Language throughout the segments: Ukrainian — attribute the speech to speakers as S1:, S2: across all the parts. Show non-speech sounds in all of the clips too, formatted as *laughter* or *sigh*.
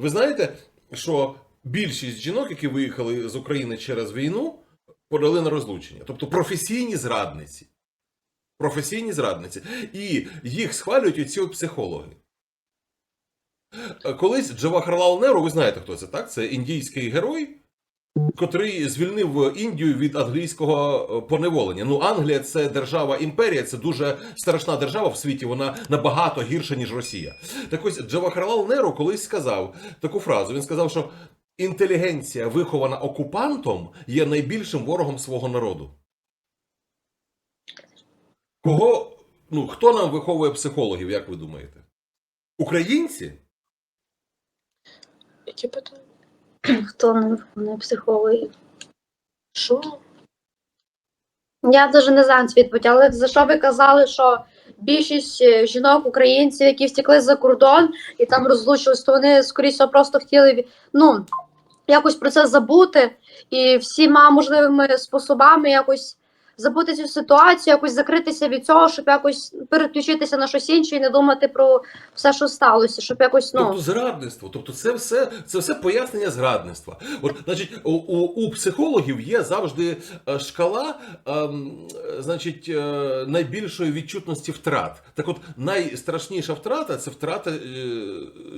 S1: Ви знаєте, що більшість жінок, які виїхали з України через війну, подали на розлучення. Тобто професійні зрадниці. Професійні зрадниці. І їх схвалюють оці психологи. Колись Джавахарлал Неру, ви знаєте, хто це, так? Це індійський герой, котрий звільнив Індію від англійського е, поневолення. Ну, Англія це держава імперія, це дуже страшна держава в світі, вона набагато гірша, ніж Росія. Так ось Джавахарлал Неру колись сказав таку фразу: він сказав, що інтелігенція, вихована окупантом, є найбільшим ворогом свого народу. Кого, ну, хто нам виховує психологів, як ви думаєте? Українці?
S2: Які питання? *clears throat*
S3: Хто не виконує психологи?
S2: Що?
S3: Я дуже не знаю відповідь, але за що ви казали, що більшість е, жінок, українців, які втекли за кордон і там розлучились, то вони, скоріше просто хотіли ну, якось про це забути і всіма можливими способами якось забути цю ситуацію, якось закритися від цього, щоб якось переключитися на щось інше і не думати про все, що сталося, щоб якось ну.
S1: Тобто зрадництво. Тобто, це все, це все пояснення зрадництва. От, значить, у, у, психологів є завжди е, шкала, ем, значить, е, найбільшої відчутності втрат. Так от, найстрашніша втрата це втрата е,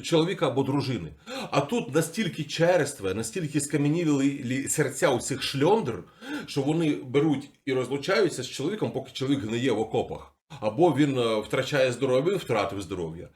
S1: чоловіка або дружини. А тут настільки черстве, настільки скам'янілі серця у цих шльондр, що вони беруть і розлучаються з чоловіком, поки чоловік гниє в окопах. Або він е, втрачає здоров'я, він втратив здоров'я.